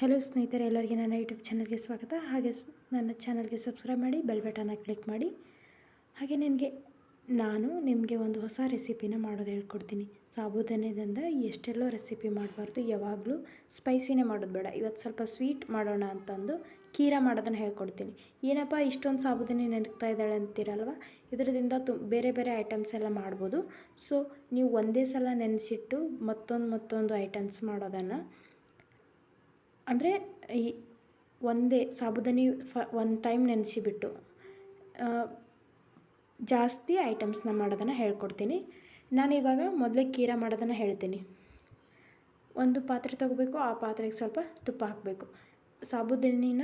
Hello ಸ್ನೇಹಿತರೆ, ಎಲ್ಲರಿಗೆ ನನ್ನ ಯೂಟ್ಯೂಬ್ ಚಾನಲ್ಗೆ ಸ್ವಾಗತ. ಹಾಗೆ ನನ್ನ ಚಾನಲ್ಗೆ ಸಬ್ಸ್ಕ್ರೈಬ್ ಮಾಡಿ, ಬೆಲ್ ಬಟನ್ನ ಕ್ಲಿಕ್ ಮಾಡಿ. ಹಾಗೆ ನನಗೆ ನಾನು ನಿಮಗೆ ಒಂದು ಹೊಸ ರೆಸಿಪಿನ ಮಾಡೋದು ಹೇಳ್ಕೊಡ್ತೀನಿ. ಸಾಬೂದಾನದಿಂದ ಎಷ್ಟೆಲ್ಲೋ ರೆಸಿಪಿ ಮಾಡಬಾರ್ದು, ಯಾವಾಗಲೂ ಸ್ಪೈಸಿನೇ ಮಾಡೋದು ಬೇಡ. ಇವತ್ತು ಸ್ವಲ್ಪ ಸ್ವೀಟ್ ಮಾಡೋಣ ಅಂತಂದು ಕೀರ ಮಾಡೋದನ್ನು ಹೇಳ್ಕೊಡ್ತೀನಿ. ಏನಪ್ಪ, ಇಷ್ಟೊಂದು ಸಾಬೂದಾನಿ ನೆನಗ್ತಾ ಇದ್ದಾಳೆ ಅಂತೀರಲ್ವ? ಇದರಿಂದ ತು, ಬೇರೆ ಬೇರೆ ಐಟಮ್ಸ್ ಎಲ್ಲ ಮಾಡ್ಬೋದು. ಸೊ, ನೀವು ಒಂದೇ ಸಲ ನೆನೆಸಿಟ್ಟು ಮತ್ತೊಂದು ಮತ್ತೊಂದು ಐಟಮ್ಸ್ ಮಾಡೋದನ್ನು ಅಂದರೆ ಈ ಒಂದೇ ಸಾಬುದಾನಿ ಫ ಒಂದು ಟೈಮ್ ನೆನೆಸಿಬಿಟ್ಟು ಜಾಸ್ತಿ ಐಟಮ್ಸ್ನ ಮಾಡೋದನ್ನು ಹೇಳ್ಕೊಡ್ತೀನಿ. ನಾನು ಇವಾಗ ಮೊದಲೇ ಕೀರ ಮಾಡೋದನ್ನು ಹೇಳ್ತೀನಿ. ಒಂದು ಪಾತ್ರೆ ತೊಗೋಬೇಕು, ಆ ಪಾತ್ರೆಗೆ ಸ್ವಲ್ಪ ತುಪ್ಪ ಹಾಕಬೇಕು. ಸಾಬುದಾನಿನ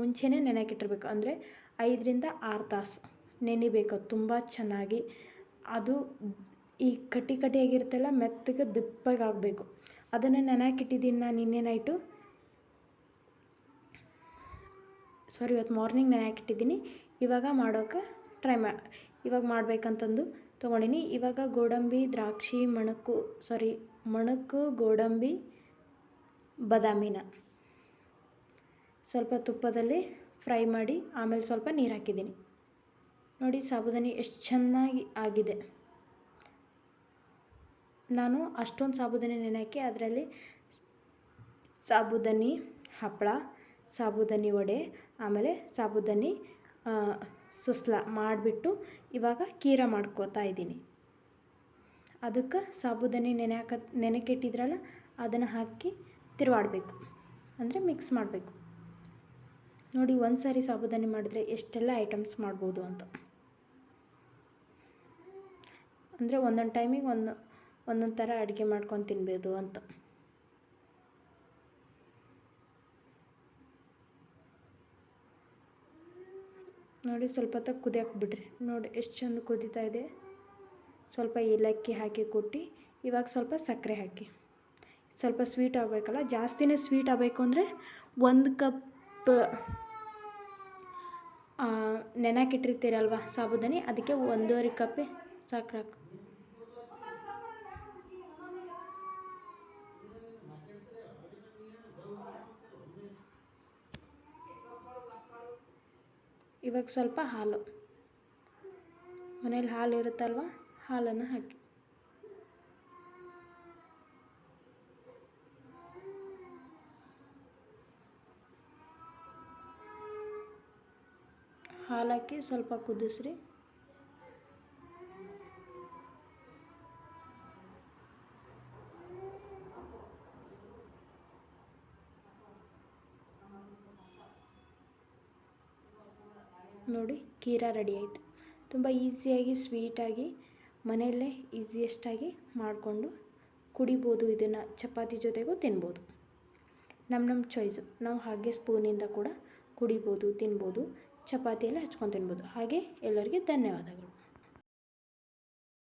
ಮುಂಚೆನೇ ನೆನೆಕಿಟ್ಟಿರ್ಬೇಕು. ಅಂದರೆ ಐದರಿಂದ ಆರು ತಾಸು ನೆನಿಬೇಕು. ತುಂಬ ಚೆನ್ನಾಗಿ ಅದು ಈ ಕಟ್ಟಿ ಕಟ್ಟಿಯಾಗಿರುತ್ತಲ್ಲ, ಮೆತ್ತಗೆ ದಿಪ್ಪಗಾಗಬೇಕು. ಅದನ್ನು ನೆನೆಕಿಟ್ಟಿದ್ದೀನಿ ನಾನು ನಿನ್ನೆ ಸಾರಿ, ಇವತ್ತು ಮಾರ್ನಿಂಗ್ ನೆನೆಯಾಕಿಟ್ಟಿದ್ದೀನಿ ಇವಾಗ ಮಾಡೋಕೆ ಟ್ರೈ ಮಾ, ಇವಾಗ ಮಾಡಬೇಕಂತಂದು ತೊಗೊಂಡಿನಿ. ಇವಾಗ ಗೋಡಂಬಿ, ದ್ರಾಕ್ಷಿ, ಮಣಕು, ಸಾರಿ, ಮಣಕು, ಗೋಡಂಬಿ, ಬದಾಮಿನ ಸ್ವಲ್ಪ ತುಪ್ಪದಲ್ಲಿ ಫ್ರೈ ಮಾಡಿ ಆಮೇಲೆ ಸ್ವಲ್ಪ ನೀರು ಹಾಕಿದ್ದೀನಿ. ನೋಡಿ ಸಾಬುದಾನಿ ಎಷ್ಟು ಚೆನ್ನಾಗಿ ಆಗಿದೆ. ನಾನು ಅಷ್ಟೊಂದು ಸಾಬುದಾನಿ ನೆನೆ ಹಾಕಿ ಅದರಲ್ಲಿ ಸಾಬುದಾನಿ, ಹಪ್ಪಳ ಸಾಬೂದಾನಿ ವಡೆ, ಆಮೇಲೆ ಸಾಬುದಾನಿ ಸುಸ್ಲ ಮಾಡಿಬಿಟ್ಟು ಇವಾಗ ಕೀರ ಮಾಡ್ಕೋತಾ ಇದ್ದೀನಿ. ಅದಕ್ಕೆ ಸಾಬುದಾನಿ ನೆನೆ ಹಾಕ, ನೆನೆಕಿಟ್ಟಿದ್ರಲ್ಲ, ಅದನ್ನು ಹಾಕಿ ತಿರುವಾಡಬೇಕು. ಅಂದರೆ ಮಿಕ್ಸ್ ಮಾಡಬೇಕು. ನೋಡಿ ಒಂದು ಸಾರಿ ಸಾಬುದಾನಿ ಮಾಡಿದ್ರೆ ಎಷ್ಟೆಲ್ಲ ಐಟಮ್ಸ್ ಮಾಡ್ಬೋದು ಅಂತ. ಅಂದರೆ ಒಂದೊಂದು ಟೈಮಿಗೆ ಒಂದು, ಒಂದೊಂದು ಥರ ಅಡುಗೆ ಮಾಡ್ಕೊಂಡು ತಿನ್ಬೋದು ಅಂತ. ನೋಡಿ ಸ್ವಲ್ಪ ಹೊತ್ತು ಕುದಿಯಕ್ಕೆ ನೋಡಿ ಎಷ್ಟು ಚಂದ ಕುದೀತಾ ಇದೆ. ಸ್ವಲ್ಪ ಏಲಕ್ಕಿ ಹಾಕಿ ಕೊಟ್ಟು, ಇವಾಗ ಸ್ವಲ್ಪ ಸಕ್ಕರೆ ಹಾಕಿ. ಸ್ವಲ್ಪ ಸ್ವೀಟ್ ಆಗಬೇಕಲ್ಲ, ಜಾಸ್ತಿನೇ ಸ್ವೀಟ್ ಆಗಬೇಕು ಅಂದರೆ ಒಂದು ಕಪ್ ನೆನಕಿಟ್ಟಿರ್ತೀರಲ್ವ ಸಾಬುದಾನಿ, ಅದಕ್ಕೆ ಒಂದೂವರೆ ಕಪ್ಪೆ ಸಕ್ಕರೆ ಹಾಕು ಇವಾಗ ಸ್ವಲ್ಪ ಹಾಲು. ಮನೇಲಿ ಹಾಲು ಇರುತ್ತಲ್ವ? ಹಾಲನ್ನು ಹಾಕಿ. ಹಾಲು ಹಾಕಿ ಸ್ವಲ್ಪ ಕುದಿಸ್ರಿ. ನೋಡಿ ಕೀರ ರೆಡಿ ಆಯಿತು. ತುಂಬ ಈಸಿಯಾಗಿ, ಸ್ವೀಟಾಗಿ, ಮನೆಯಲ್ಲೇ ಈಸಿಯೆಸ್ಟಾಗಿ ಮಾಡಿಕೊಂಡು ಕುಡಿಬೋದು ಇದನ್ನು. ಚಪಾತಿ ಜೊತೆಗೂ ತಿನ್ಬೋದು. ನಮ್ಮ ನಮ್ಮ ಚಾಯ್ಸು ನಾವು ಹಾಗೆ ಸ್ಪೂನಿಂದ ಕೂಡ ಕುಡಿಬೋದು, ತಿನ್ಬೋದು, ಚಪಾತಿಯಲ್ಲಿ ಹಚ್ಕೊಂಡು ತಿನ್ಬೋದು. ಹಾಗೆ ಎಲ್ಲರಿಗೆ ಧನ್ಯವಾದಗಳು.